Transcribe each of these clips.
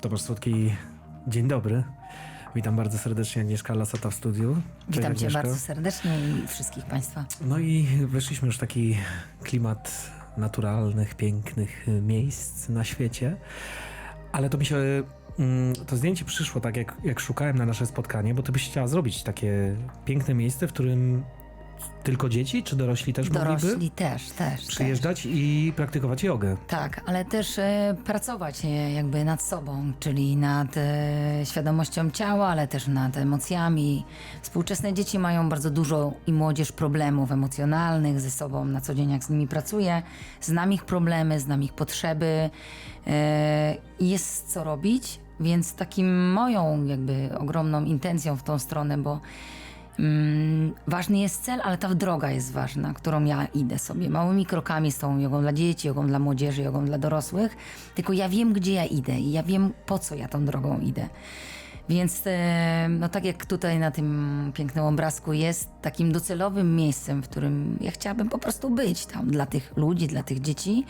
Tomasz Słodki, dzień dobry. Witam bardzo serdecznie Agnieszka Lasata w studiu. Cześć, Witam Cię Agnieszko. bardzo serdecznie i wszystkich Państwa. No i weszliśmy już w taki klimat naturalnych, pięknych miejsc na świecie. Ale to mi się, mm, to zdjęcie przyszło tak, jak, jak szukałem na nasze spotkanie, bo ty byś chciała zrobić takie piękne miejsce, w którym tylko dzieci, czy dorośli też mogliby Dorośli też, też. przyjeżdżać i praktykować jogę. Tak, ale też e, pracować e, jakby nad sobą, czyli nad e, świadomością ciała, ale też nad emocjami. Współczesne dzieci mają bardzo dużo i młodzież problemów emocjonalnych ze sobą na co dzień, jak z nimi pracuję. Znam ich problemy, znam ich potrzeby. E, i jest co robić, więc takim moją jakby ogromną intencją w tą stronę, bo Mm, ważny jest cel, ale ta droga jest ważna, którą ja idę sobie. Małymi krokami z tą jogą dla dzieci, jogą dla młodzieży, jogą dla dorosłych. Tylko ja wiem, gdzie ja idę i ja wiem, po co ja tą drogą idę. Więc e, no tak jak tutaj na tym pięknym obrazku jest takim docelowym miejscem, w którym ja chciałabym po prostu być tam dla tych ludzi, dla tych dzieci,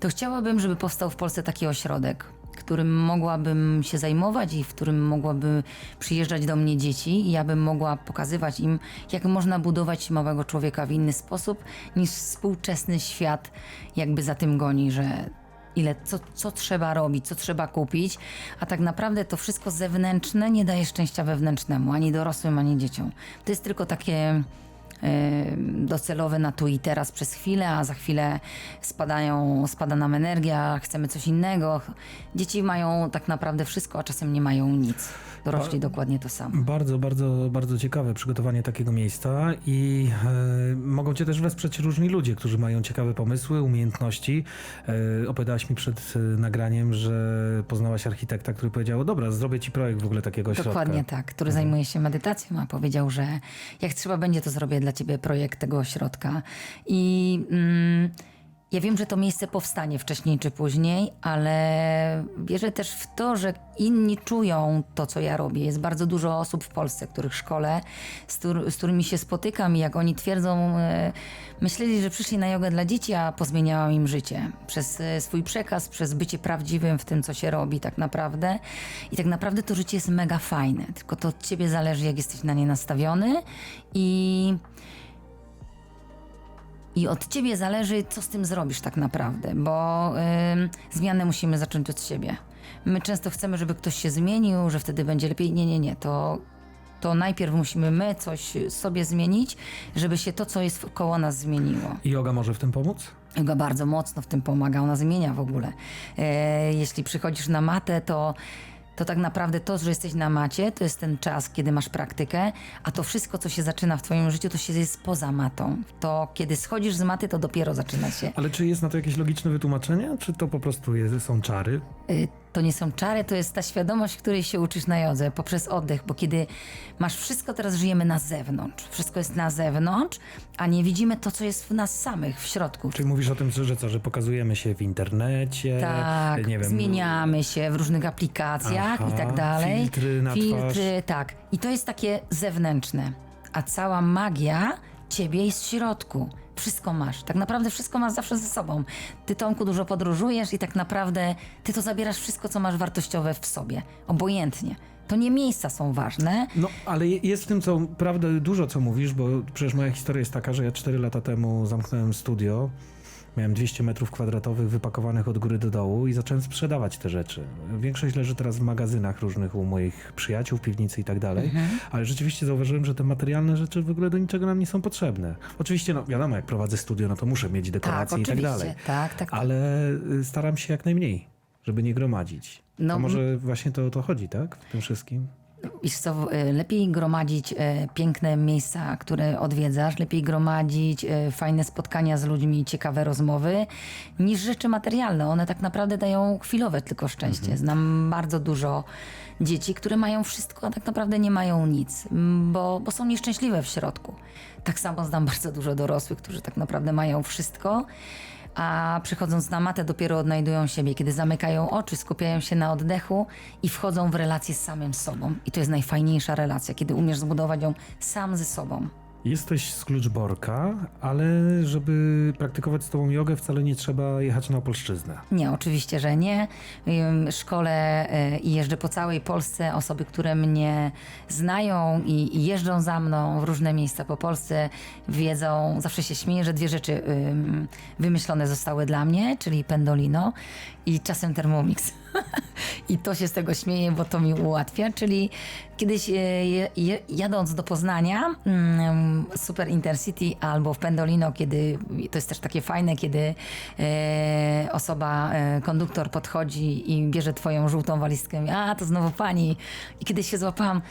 to chciałabym, żeby powstał w Polsce taki ośrodek, którym mogłabym się zajmować i w którym mogłaby przyjeżdżać do mnie dzieci i ja bym mogła pokazywać im, jak można budować małego człowieka w inny sposób niż współczesny świat jakby za tym goni, że ile, co, co trzeba robić, co trzeba kupić, a tak naprawdę to wszystko zewnętrzne nie daje szczęścia wewnętrznemu, ani dorosłym, ani dzieciom. To jest tylko takie docelowe na tu i teraz przez chwilę, a za chwilę spadają, spada nam energia, chcemy coś innego. Dzieci mają tak naprawdę wszystko, a czasem nie mają nic. Dorośli dokładnie to samo. Bardzo, bardzo, bardzo ciekawe przygotowanie takiego miejsca i e, mogą Cię też wesprzeć różni ludzie, którzy mają ciekawe pomysły, umiejętności. E, opowiadałaś mi przed e, nagraniem, że poznałaś architekta, który powiedział, dobra, zrobię Ci projekt w ogóle takiego środka. Dokładnie tak, który zajmuje się medytacją, a powiedział, że jak trzeba będzie, to zrobię dla ciebie projekt tego ośrodka. I mm, ja wiem, że to miejsce powstanie wcześniej czy później, ale wierzę też w to, że inni czują to, co ja robię. Jest bardzo dużo osób w Polsce, których szkole, z, z którymi się spotykam i jak oni twierdzą, e, myśleli, że przyszli na jogę dla dzieci, a pozmieniałam im życie. Przez e, swój przekaz, przez bycie prawdziwym w tym, co się robi tak naprawdę. I tak naprawdę to życie jest mega fajne, tylko to od ciebie zależy, jak jesteś na nie nastawiony i... I od ciebie zależy, co z tym zrobisz tak naprawdę, bo ym, zmianę musimy zacząć od siebie. My często chcemy, żeby ktoś się zmienił, że wtedy będzie lepiej. Nie, nie, nie. To, to najpierw musimy my coś sobie zmienić, żeby się to, co jest koło nas, zmieniło. I yoga może w tym pomóc? Yoga bardzo mocno w tym pomaga, ona zmienia w ogóle. E, jeśli przychodzisz na matę, to, to tak naprawdę to, że jesteś na macie, to jest ten czas, kiedy masz praktykę, a to wszystko, co się zaczyna w twoim życiu, to się jest poza matą. To kiedy schodzisz z maty, to dopiero zaczyna się. Ale czy jest na to jakieś logiczne wytłumaczenie, czy to po prostu jest, są czary? Y, to nie są czary, to jest ta świadomość, której się uczysz na jodze poprzez oddech, bo kiedy masz wszystko, teraz żyjemy na zewnątrz. Wszystko jest na zewnątrz, a nie widzimy to, co jest w nas samych, w środku. Czyli mówisz o tym, że co, że pokazujemy się w internecie, Tak, nie wiem, zmieniamy się w różnych aplikacjach Aha, i tak dalej. filtry na Filtry, tak. I to jest takie zewnętrzne. A cała magia ciebie jest w środku. Wszystko masz. Tak naprawdę wszystko masz zawsze ze sobą. Ty, Tomku, dużo podróżujesz i tak naprawdę ty to zabierasz wszystko, co masz wartościowe w sobie. Obojętnie. To nie miejsca są ważne. No, ale je- jest w tym co, prawda, dużo co mówisz, bo przecież moja historia jest taka, że ja 4 lata temu zamknąłem studio, miałem 200 metrów kwadratowych wypakowanych od góry do dołu i zacząłem sprzedawać te rzeczy. Większość leży teraz w magazynach różnych u moich przyjaciół, piwnicy i tak dalej, Mhm. ale rzeczywiście zauważyłem, że te materialne rzeczy w ogóle do niczego nam nie są potrzebne. Oczywiście, no wiadomo, jak prowadzę studio, no to muszę mieć Tak, dekoracje i tak dalej, Tak, tak. ale y, staram się jak najmniej, żeby nie gromadzić. No, to może właśnie to o to chodzi, tak? W tym wszystkim? Wiesz co, y, lepiej gromadzić y, piękne miejsca, które odwiedzasz, lepiej gromadzić y, fajne spotkania z ludźmi, ciekawe rozmowy, niż rzeczy materialne. One tak naprawdę dają chwilowe tylko szczęście. Znam bardzo dużo dzieci, które mają wszystko, a tak naprawdę nie mają nic, bo, bo są nieszczęśliwe w środku. Tak samo znam bardzo dużo dorosłych, którzy tak naprawdę mają wszystko, a przychodząc na matę dopiero odnajdują siebie, kiedy zamykają oczy, skupiają się na oddechu i wchodzą w relację z samym sobą. I to jest najfajniejsza relacja, kiedy umiesz zbudować ją sam ze sobą. Jesteś z Kluczborka, ale żeby praktykować z tobą jogę wcale nie trzeba jechać na Opolszczyznę. Nie, oczywiście, że nie. Szkole y, i jeżdżę po całej Polsce. Osoby, które mnie znają i, jeżdżą za mną w różne miejsca po Polsce, wiedzą, zawsze się śmieję, że dwie rzeczy ym, wymyślone zostały dla mnie, czyli pendolino i czasem Thermomix. I to się z tego śmieję, bo to mi ułatwia. Czyli kiedyś e, jadąc do Poznania, mm, Super Intercity albo w Pendolino, kiedy to jest też takie fajne, kiedy e, osoba, e, konduktor podchodzi i bierze twoją żółtą walizkę. A, to znowu pani. I kiedyś się złapałam,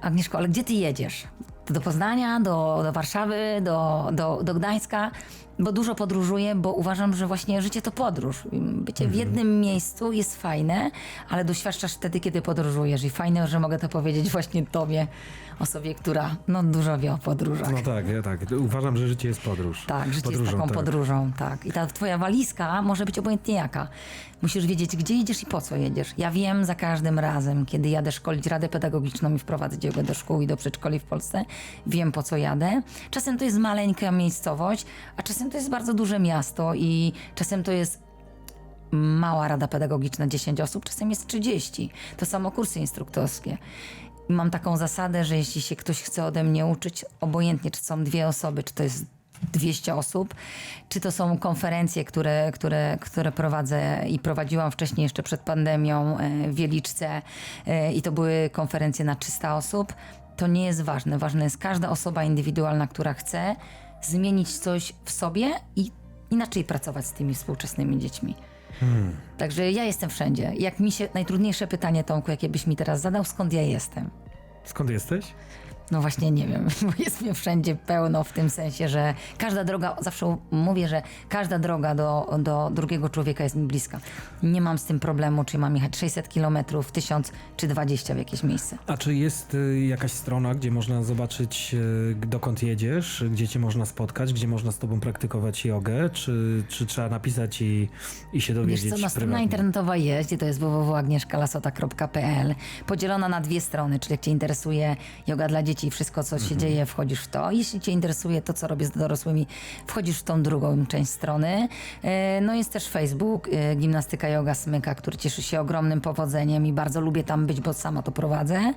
Agnieszko, ale gdzie ty jedziesz? Do Poznania, do, do Warszawy, do, do, do Gdańska? Bo dużo podróżuję, bo uważam, że właśnie życie to podróż. Bycie w jednym miejscu jest fajne, ale doświadczasz wtedy, kiedy podróżujesz. I fajne, że mogę to powiedzieć właśnie tobie, osobie, która no, dużo wie o podróżach. No tak, ja tak. Uważam, że życie jest podróż. Tak, życie Podróżą, jest taką tak. podróżą, tak. I ta twoja walizka może być obojętnie jaka. Musisz wiedzieć, gdzie jedziesz i po co jedziesz. Ja wiem za każdym razem, kiedy jadę szkolić radę pedagogiczną i wprowadzać jogę do szkół i do przedszkoli w Polsce, wiem po co jadę. Czasem to jest maleńka miejscowość, a czasem to jest bardzo duże miasto i czasem to jest mała rada pedagogiczna 10 osób, czasem jest 30. To samo kursy instruktorskie. Mam taką zasadę, że jeśli się ktoś chce ode mnie uczyć, obojętnie czy są dwie osoby, czy to jest 200 osób, czy to są konferencje, które, które, które prowadzę i prowadziłam wcześniej jeszcze przed pandemią e, w Wieliczce e, i to były konferencje na 300 osób, to nie jest ważne. Ważna jest każda osoba indywidualna, która chce zmienić coś w sobie i inaczej pracować z tymi współczesnymi dziećmi. Także ja jestem wszędzie. Jak mi się najtrudniejsze pytanie, Tomku, jakie byś mi teraz zadał, skąd ja jestem? Skąd jesteś? No właśnie nie wiem, bo jest mnie wszędzie pełno w tym sensie, że każda droga, zawsze mówię, że każda droga do, do drugiego człowieka jest mi bliska. Nie mam z tym problemu, czy mam jechać 600 kilometrów, 1000 czy 20 w jakieś miejsce. A czy jest y, jakaś strona, gdzie można zobaczyć, y, dokąd jedziesz, gdzie cię można spotkać, gdzie można z tobą praktykować jogę, czy, czy trzeba napisać i, i się dowiedzieć Wiesz co, no strona internetowa jest, gdzie to jest www.agnieszkalasota.pl. Podzielona na dwie strony, czyli jak cię interesuje yoga dla dzieci i wszystko, co się dzieje, wchodzisz w to. Jeśli cię interesuje to, co robię z dorosłymi, wchodzisz w tą drugą część strony. E, No jest też Facebook, e, Gimnastyka Yoga Smyka, który cieszy się ogromnym powodzeniem i bardzo lubię tam być, bo sama to prowadzę.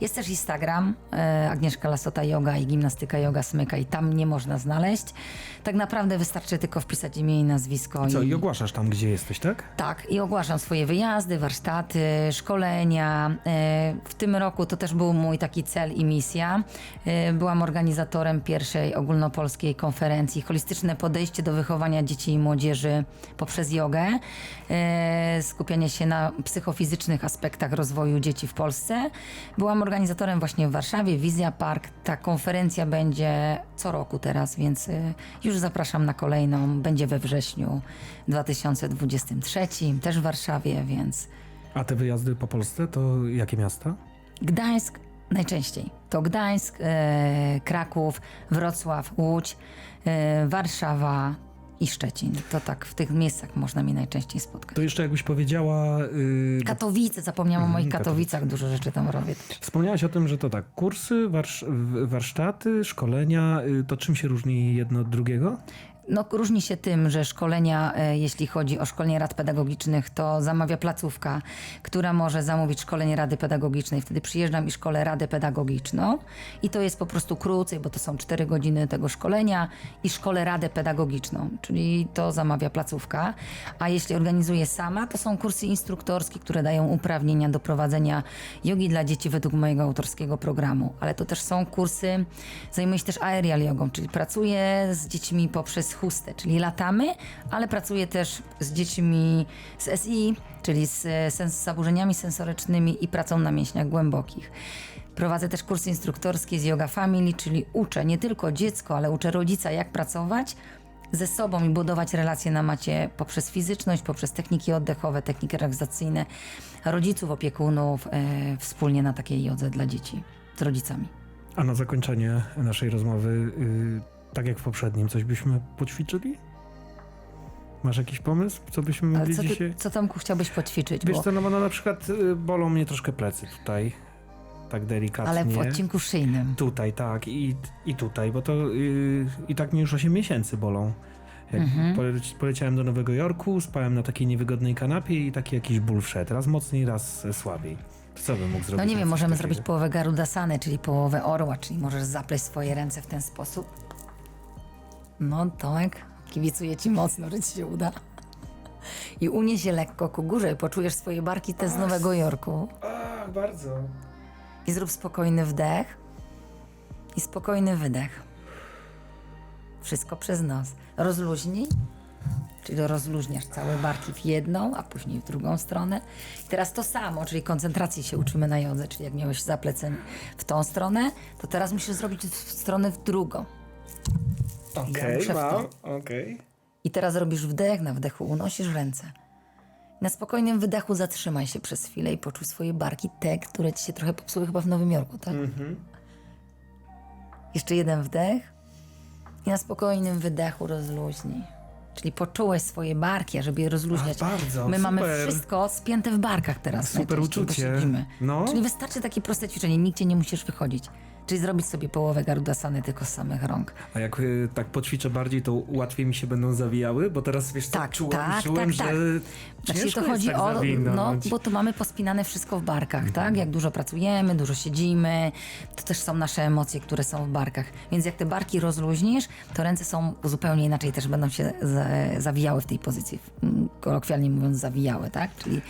Jest też Instagram, e, Agnieszka Lasota Yoga i Gimnastyka Yoga Smyka i tam nie można znaleźć. Tak naprawdę wystarczy tylko wpisać imię i nazwisko. Co, i... i ogłaszasz tam, gdzie jesteś, tak? Tak, i ogłaszam swoje wyjazdy, warsztaty, szkolenia. W tym roku to też był mój taki cel i misja. E, Byłam organizatorem pierwszej ogólnopolskiej konferencji Holistyczne podejście do wychowania dzieci i młodzieży poprzez jogę. E, Skupianie się na psychofizycznych aspektach rozwoju dzieci w Polsce. Byłam organizatorem właśnie w Warszawie, Wizja Park. Ta konferencja będzie co roku teraz, więc e, już zapraszam na kolejną. Będzie we wrześniu 2023, też w Warszawie, więc A te wyjazdy po Polsce to jakie miasta? Gdańsk najczęściej. To Gdańsk, e, Kraków, Wrocław, Łódź, e, Warszawa i Szczecin. To tak w tych miejscach można mnie najczęściej spotkać. To jeszcze jakbyś powiedziała... Yy, Katowice, zapomniałam o moich Mhm, Katowicach, dużo rzeczy tam robię też. Wspomniałaś o tym, że to tak, kursy, warsz, warsztaty, szkolenia, y, to czym się różni jedno od drugiego? No, różni się tym, że szkolenia, e, jeśli chodzi o szkolenie rad pedagogicznych, to zamawia placówka, która może zamówić szkolenie rady pedagogicznej. Wtedy przyjeżdżam i szkolę radę pedagogiczną i to jest po prostu krócej, bo to są 4 godziny tego szkolenia i szkolę radę pedagogiczną, czyli to zamawia placówka. A jeśli organizuję sama, to są kursy instruktorskie, które dają uprawnienia do prowadzenia jogi dla dzieci według mojego autorskiego programu. Ale to też są kursy, zajmuję się też aerial jogą, czyli pracuję z dziećmi poprzez chustę, czyli latamy, ale pracuję też z dziećmi z SI, czyli z, sens- zaburzeniami sensorycznymi i pracą na mięśniach głębokich. Prowadzę też kursy instruktorskie z Yoga Family, czyli uczę nie tylko dziecko, ale uczę rodzica, jak pracować ze sobą i budować relacje na macie poprzez fizyczność, poprzez techniki oddechowe, techniki relaksacyjne, rodziców, opiekunów, e, wspólnie na takiej jodze dla dzieci z rodzicami. A na zakończenie naszej rozmowy, y, tak jak w poprzednim, coś byśmy poćwiczyli? Masz jakiś pomysł, co byśmy Ale mogli co, ty, dzisiaj... co Tomku chciałbyś poćwiczyć? Wiesz Bo co, no bo no, na przykład y, bolą mnie troszkę plecy tutaj. tak delikatnie. Ale w odcinku szyjnym. Tutaj, tak, i, i tutaj, bo to yy, i tak mi już 8 miesięcy bolą. Jak Mhm. poleci, poleciałem do Nowego Jorku, spałem na takiej niewygodnej kanapie i taki jakiś ból wszedł. Raz mocniej, raz słabiej. To co bym mógł zrobić? No nie wiem, możemy takiego? zrobić połowę garudasany, czyli połowę orła, czyli możesz zapleść swoje ręce w ten sposób. No Tomek, kibicuję ci mocno, że ci się uda. I unieś się lekko ku górze i poczujesz swoje barki te z Nowego Jorku. A, bardzo. I zrób spokojny wdech i spokojny wydech. Wszystko przez nos. Rozluźnij, czyli rozluźniasz całe barki w jedną, a później w drugą stronę. I teraz to samo, czyli koncentracji się uczymy na jodze, czyli jak miałeś zapleceń w tą stronę, to teraz musisz zrobić w stronę w drugą. Okej, muszę w to. mam, okej. I teraz robisz wdech, na wdechu unosisz ręce. Na spokojnym wydechu zatrzymaj się przez chwilę i poczuj swoje barki, te, które ci się trochę popsuły chyba w Nowym Jorku, tak? Jeszcze jeden wdech i na spokojnym wydechu rozluźnij. Czyli poczułeś swoje barki, a żeby je rozluźniać. Ach, bardzo, My mamy super. wszystko spięte w barkach teraz. Super bo uczucie. siedzimy. No. Czyli wystarczy takie proste ćwiczenie, nigdzie nie musisz wychodzić. Czyli zrobić sobie połowę garudasany tylko z samych rąk. A jak y, tak poćwiczę bardziej, to łatwiej mi się będą zawijały, bo teraz wiesz co, Tak, czułem, tak, czułem tak, że tak. Znaczy ciężko to chodzi tak o, no, bo tu mamy pospinane wszystko w barkach, tak? Jak dużo pracujemy, dużo siedzimy, to też są nasze emocje, które są w barkach. Więc jak te barki rozluźnisz, to ręce są zupełnie inaczej, też będą się za, zawijały w tej pozycji, m, kolokwialnie mówiąc zawijały, tak? Czyli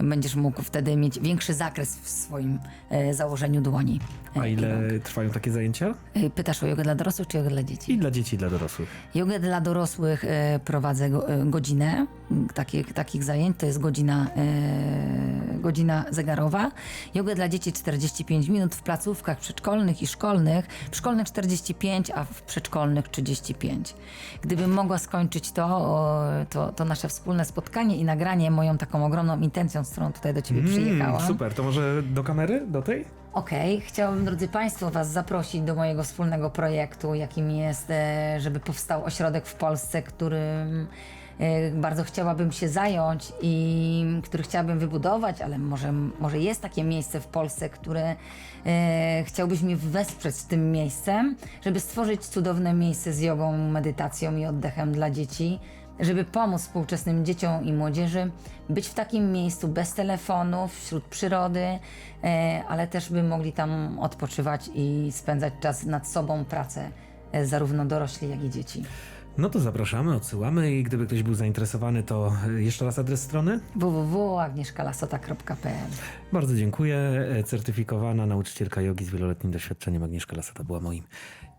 będziesz mógł wtedy mieć większy zakres w swoim e, założeniu dłoni. e, A ile trwają takie zajęcia? E, Pytasz o jogę dla dorosłych czy jogę dla dzieci? I dla dzieci, i dla dorosłych. Jogę dla dorosłych e, prowadzę go, e, godzinę m, takich, takich zajęć, to jest godzina, e, godzina zegarowa. Jogę dla dzieci 45 minut w placówkach przedszkolnych i szkolnych. W szkolnych 45, a w przedszkolnych 35. Gdybym mogła skończyć to, o, to, to nasze wspólne spotkanie i nagranie moją taką ogromną intencją, którą tutaj do ciebie przyjechałam. Mm, super, to może do kamery, do tej? Okej, chciałabym, drodzy Państwo, Was zaprosić do mojego wspólnego projektu, jakim jest, e, żeby powstał ośrodek w Polsce, którym e, bardzo chciałabym się zająć i który chciałabym wybudować, ale może, może jest takie miejsce w Polsce, które e, chciałbyś mnie wesprzeć z tym miejscem, żeby stworzyć cudowne miejsce z jogą, medytacją i oddechem dla dzieci żeby pomóc współczesnym dzieciom i młodzieży być w takim miejscu bez telefonów, wśród przyrody, e, ale też by mogli tam odpoczywać i spędzać czas nad sobą, pracę, e, zarówno dorośli, jak i dzieci. No to zapraszamy, odsyłamy i gdyby ktoś był zainteresowany, to jeszcze raz adres strony. www.agnieszkalasota.pl Bardzo dziękuję. Certyfikowana nauczycielka jogi z wieloletnim doświadczeniem Agnieszka Lasata była moim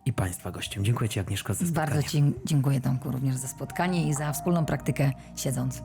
i Państwa gościem. Dziękuję Ci Agnieszka za spotkanie. Bardzo Ci dziękuję Tomku również za spotkanie i za wspólną praktykę siedząc.